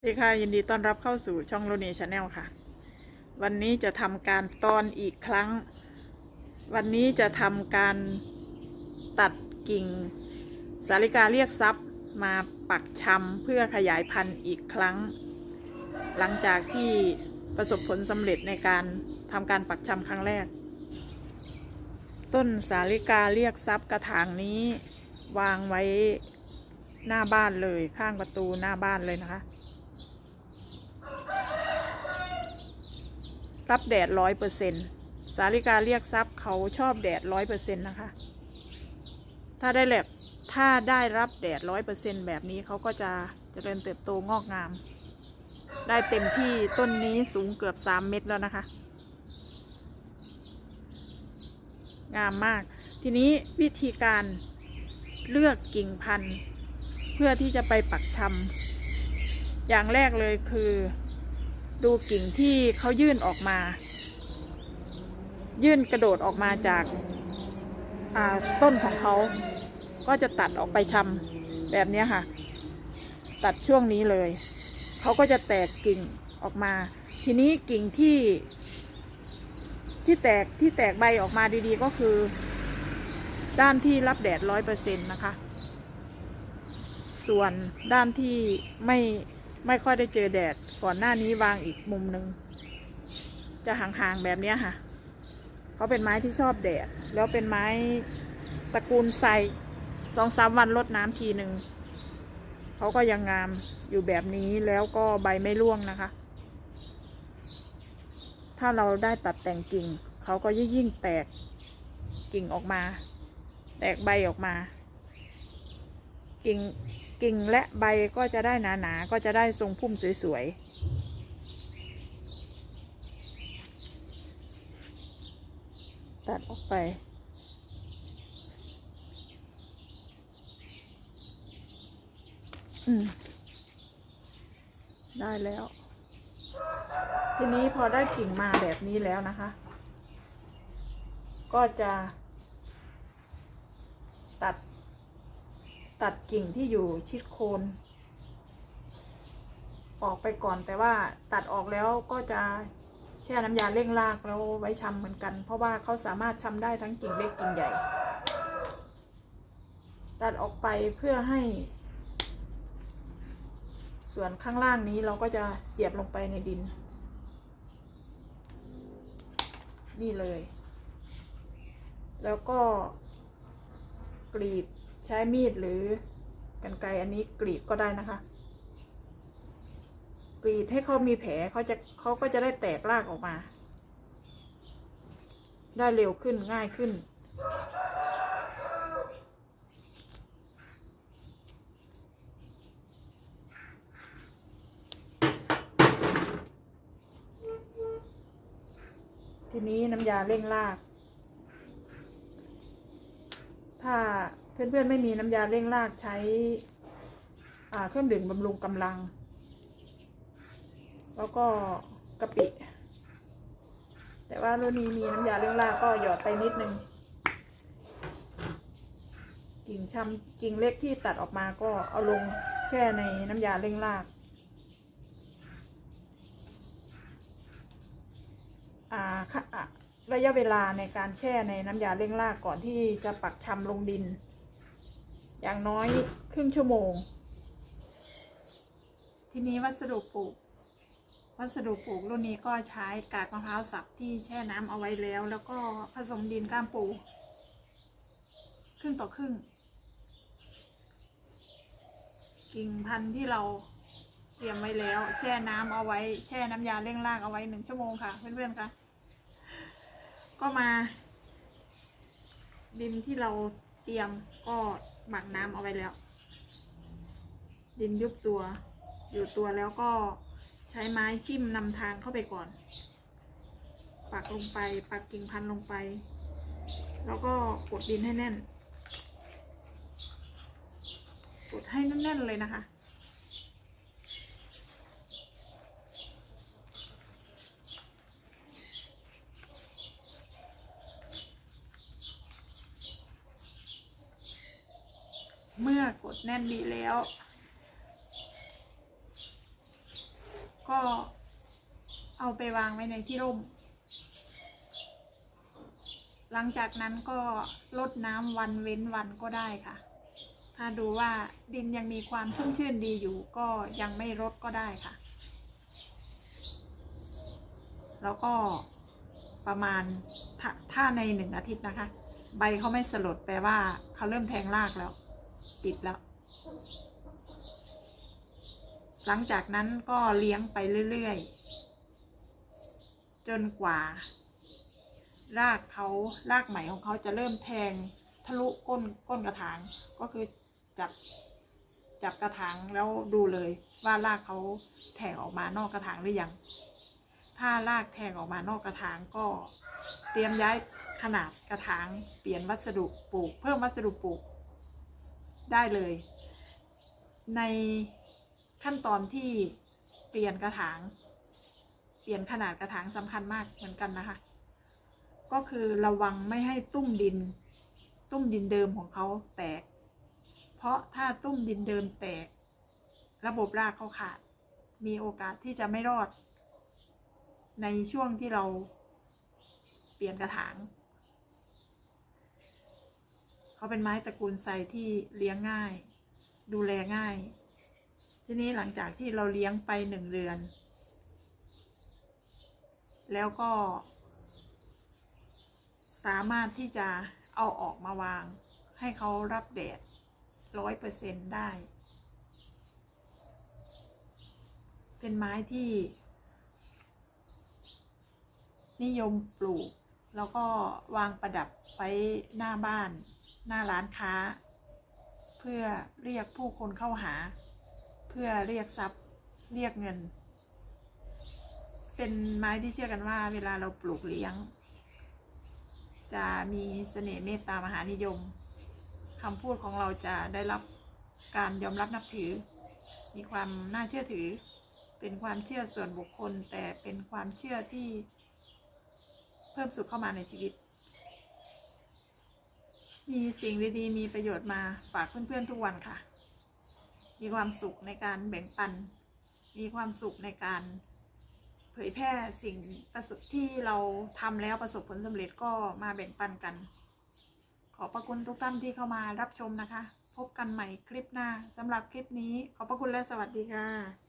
สวัสดีค่ะ ยินดีต้อนรับเข้าสู่ช่องโรนีชาแนลค่ะ วันนี้จะทำการตอนอีกครั้ง วันนี้จะทำการตัดกิ่ง สาลิกาเรียกทรัพย์มาปักชำเพื่อขยายพันธุ์อีกครั้ง หลังจากที่ประสบผลสำเร็จในการทำการปักชำครั้งแรก ต้นสาลิกาเรียกทรัพย์กระถางนี้วางไว้หน้าบ้านเลยข้างประตูหน้าบ้านเลยนะคะ รับแดดร้อยเปอร์เซ็นสาลิกาเรียกทรัพย์เขาชอบแดดร้อยเปอร์เซ็นนะคะ ถ้าได้แลบถ้าได้รับแดดร้อยเปอร์เซ็นแบบนี้เขาก็จะเจริญเติบโตงอกงาม ได้เต็มที่ต้นนี้สูงเกือบสามเมตรแล้วนะคะ งามมาก ทีนี้วิธีการเลือกกิ่งพันธุ์ เพื่อที่จะไปปักชำอย่างแรกเลยคือ ดูกิ่งที่เขายื่นออกมา ยื่นกระโดดออกมาจากต้นของเขา ก็จะตัดออกไปชำแบบนี้ค่ะ ตัดช่วงนี้เลย เขาก็จะแตกกิ่งออกมา ทีนี้กิ่งที่ ที่แตกที่แตกใบออกมาดีๆก็คือ ด้านที่รับแดดร้อยเปอร์เซ็นต์นะคะ ส่วนด้านที่ไม่ ไม่ค่อยได้เจอแดด ก่อนหน้านี้วางอีกมุมหนึ่งจะห่างๆแบบนี้ค่ะ เขาเป็นไม้ที่ชอบแดด แล้วเป็นไม้ตระกูลไซสองสามวันรดน้ำทีหนึ่งเขาก็ยังงามอยู่แบบนี้แล้วก็ใบไม่ร่วงนะคะ ถ้าเราได้ตัดแต่งกิ่ง เขาก็ยิ่งยิ่งแตกกิ่งออกมา แตกใบออกมา กิ่ง กิ่งและใบก็จะได้หนาๆ ก็จะได้ทรงพุ่มสวยๆตัดออกไป อืม ได้แล้ว ทีนี้พอได้กิ่งมาแบบนี้แล้วนะคะ ก็จะ ตัด ตัดกิ่งที่อยู่ชิดโคน ออกไปก่อนแต่ว่าตัดออกแล้วก็จะแช่น้ำยาเร่งรากแล้วไว้ชำเหมือนกัน เพราะว่าเขาสามารถชำได้ทั้งกิ่งเล็กกิ่งใหญ่ ตัดออกไปเพื่อให้ ส่วนข้างล่างนี้เราก็จะเสียบลงไปในดิน นี่เลย แล้วก็กรีด ใช้มีดหรือกันไกอันนี้กรีดก็ได้นะคะ กรีดให้เขามีแผลเขาจะเขาก็จะได้แตกรากออกมา ได้เร็วขึ้นง่ายขึ้น ทีนี้น้ำยาเร่งราก ถ้า เพื่อนๆไม่มีน้ำยาเร่งรากใช้เครื่องดื่มบำรุงกำลัง แล้วก็กะปิ แต่ว่ารุ่นนี้มีน้ำยาเร่งรากก็หยอดไปนิดนึงกิ่งชำกิ่งเล็กที่ตัดออกมาก็เอาลงแช่ในน้ำยาเร่งราการะยะเวลาในการแช่ในน้ำยาเร่งรากก่อนที่จะปักชำลงดิน อย่างน้อยครึ่งชั่วโมง ทีนี้วัสดุปลูก วัสดุปลูกรุ่นนี้ก็ใช้กากมะพร้าวสับที่แช่น้ำเอาไว้แล้ว แล้วก็ผสมดินก้ามปูครึ่งต่อครึ่ง กิ่งพันธุ์ที่เราเตรียมไว้แล้ว แช่น้ำเอาไว้ แช่น้ำยาเร่งรากเอาไว้หนึ่งชั่วโมงค่ะ เพื่อนๆค่ะ ก็มา ดินที่เราเตรียมก็ หมักน้ำเอาไว้แล้ว ดินยุบตัว อยู่ตัวแล้วก็ใช้ไม้จิ้มนำทางเข้าไปก่อน ปักลงไป ปักกิ่งพันลงไป แล้วก็กดดินให้แน่น กดให้แน่นๆเลยนะคะ เมื่อกดแน่นดีแล้ว ก็เอาไปวางไว้ในที่ร่ม หลังจากนั้นก็ลดน้ำวันเว้นวันก็ได้ค่ะ ถ้าดูว่าดินยังมีความชุ่มชื่นดีอยู่ก็ยังไม่รดก็ได้ค่ะ แล้วก็ประมาณถถ้าในหนึ่งอาทิตย์นะคะ ใบเขาไม่สลดแปลว่าเขาเริ่มแทงรากแล้ว ติดแล้ว หลังจากนั้นก็เลี้ยงไปเรื่อย ๆ จนกว่า รากเขารากใหม่ของเขาจะเริ่มแทงทะลุก้นก้นกระถาง ก็คือจับจับกระถางแล้วดูเลยว่ารากเขาแทงออกมานอกกระถางหรือยัง ถ้ารากแทงออกมานอกกระถางก็ เตรียมย้ายขนาดกระถางเปลี่ยนวัสดุปลูก เพิ่มวัสดุปลูก ได้เลย ในขั้นตอนที่เปลี่ยนกระถาง เปลี่ยนขนาดกระถางสำคัญมากเหมือนกันนะคะ ก็คือระวังไม่ให้ตุ้มดิน ตุ้มดินเดิมของเขาแตก เพราะถ้าตุ้มดินเดิมแตก ระบบรากเขาขาด มีโอกาสที่จะไม่รอด ในช่วงที่เราเปลี่ยนกระถาง เขาเป็นไม้ตระกูลไซที่เลี้ยงง่าย ดูแลง่าย ทีนี้หลังจากที่เราเลี้ยงไปหนึ่งเดือน แล้วก็ สามารถที่จะเอาออกมาวาง ให้เขารับแดดร้อยเปอร์เซ็นได้ เป็นไม้ที่ นิยมปลูก แล้วก็วางประดับไว้หน้าบ้าน หน้าร้านค้า เพื่อเรียกผู้คนเข้าหา เพื่อเรียกทรัพย์เรียกเงิน เป็นไม้ที่เชื่อกันว่า เวลาเราปลูกเลี้ยง จะมีเสน่ห์เมตตามหานิยมคำพูดของเราจะได้รับการยอมรับนับถือ มีความน่าเชื่อถือ เป็นความเชื่อส่วนบุคคล แต่เป็นความเชื่อที่เพิ่มสุขเข้ามาในชีวิต มีสิ่งดีๆมีประโยชน์มาฝากเพื่อนๆทุกวันค่ะ มีความสุขในการแบ่งปัน มีความสุขในการเผยแพร่สิ่งประสบที่เราทำแล้วประสบผลสำเร็จก็มาแบ่งปันกัน ขอบพระคุณทุกท่านที่เข้ามารับชมนะคะ พบกันใหม่คลิปหน้าสำหรับคลิปนี้ ขอบพระคุณและสวัสดีค่ะ